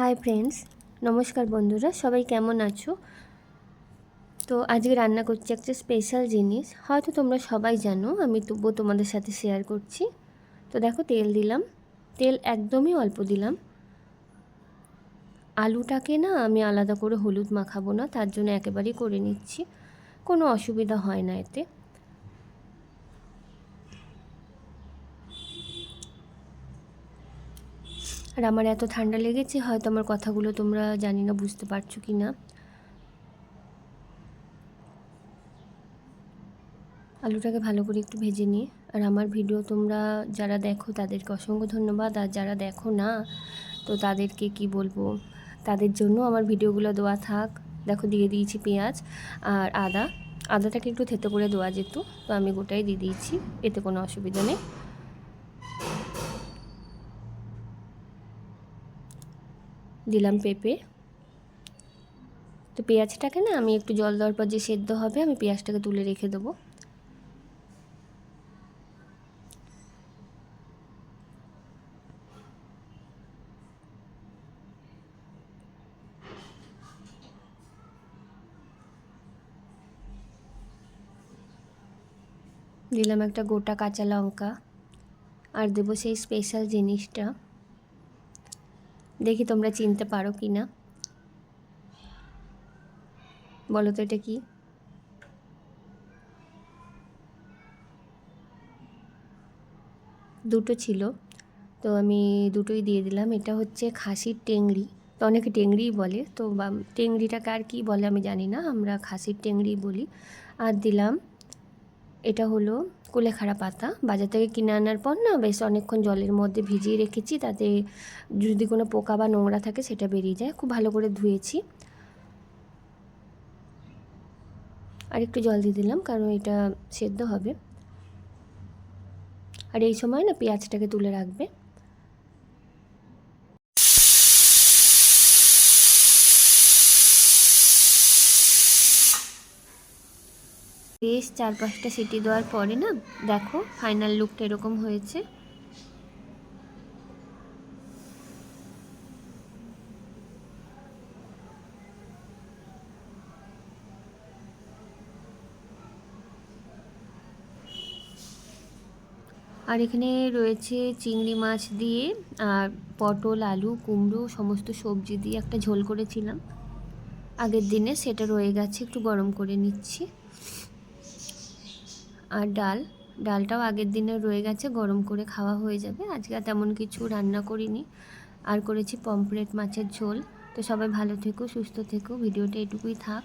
Hi friends নমস্কার বন্ধুরা, সবাই কেমন আছো? তো আজকে রান্না করছি একটা স্পেশাল জিনিস, হয়তো তোমরা সবাই জানো, আমি তবুও তোমাদের সাথে শেয়ার করছি। তো দেখো তেল দিলাম, তেল একদমই অল্প দিলাম। আলুটাকে না আমি আলাদা করে হলুদ মাখাবো না, তার জন্য একেবারেই করে নিচ্ছি, কোনো অসুবিধা হয় না এতে। আর আমার এত ঠান্ডা লেগেছে, হয়তো আমার কথাগুলো তোমরা জানি না, বুঝতে পারছ কি না? আলুটাকে ভালো করে একটু ভেজে নিয়ে। আর আমার ভিডিও তোমরা যারা দেখো, তাদেরকে অসংখ্য ধন্যবাদ। আর যারা দেখো না, তো তাদেরকে কি বলব? তাদের জন্য আমার ভিডিওগুলো দেওয়া থাক। দেখো, দিয়ে দিয়েছি পেঁয়াজ আর আদা। আদাটাকে একটু থেতে করে দেওয়া যেত, তো আমি গোটাই দিয়ে দিয়েছি, এতে কোনো অসুবিধা নেই। দিলাম পেঁপে। তো পেঁয়াজটাকে না আমি একটু জল দেওয়ার পর যে সেদ্ধ হবে আমি পেঁয়াজটাকে তুলে রেখে দেবো। দিলাম একটা গোটা কাঁচা লঙ্কা। আর দেবো সেই স্পেশাল জিনিসটা। দেখি তোমরা চিনতে পারো কি না। বলো তো এটা কি? দুটো ছিল। তো আমি দুটোই দিয়ে দিলাম। এটা হচ্ছে খাসির টেংরি তো অনেকে টেংরিই বলে। তো টেংরিটাকে আর কী বলে আমি জানি না। আমরা খাসির টেংরি বলি। আর দিলাম এটা হলো কুলেখাড়া পাতা। বাজার থেকে কিনে আনার পর না বেশ অনেকক্ষণ জলের মধ্যে ভিজিয়ে রেখেছি, তাতে যদি কোনো পোকা বা নোংরা থাকে সেটা বেরিয়ে যায়। খুব ভালো করে ধুয়েছি। আর একটু জল দিয়ে দিলাম, কারণ এটা সেদ্ধ হবে। আর এই সময় না পেঁয়াজটাকে তুলে রাখবে। বেশ চার পাঁচটা সিটি দেওয়ার পরে না, দেখো ফাইনাল লুকটা এরকম হয়েছে। আর এখানে রয়েছে চিংড়ি মাছ দিয়ে, আর পটল, আলু, কুমড়ো, সমস্ত সবজি দিয়ে একটা ঝোল করেছিলাম। আগের দিনে সেটা রয়ে গেছে, একটু গরম করে নিচ্ছি। আর ডাল, ডালটাও আগের দিনে রয়ে গেছে, গরম করে খাওয়া হয়ে যাবে। আজকে আর তেমন কিছু রান্না করিনি। আর করেছি পমফ্রেট মাছের ঝোল। তো সবাই ভালো থেকো, সুস্থ থেকো, ভিডিওটা এটুকুই থাক।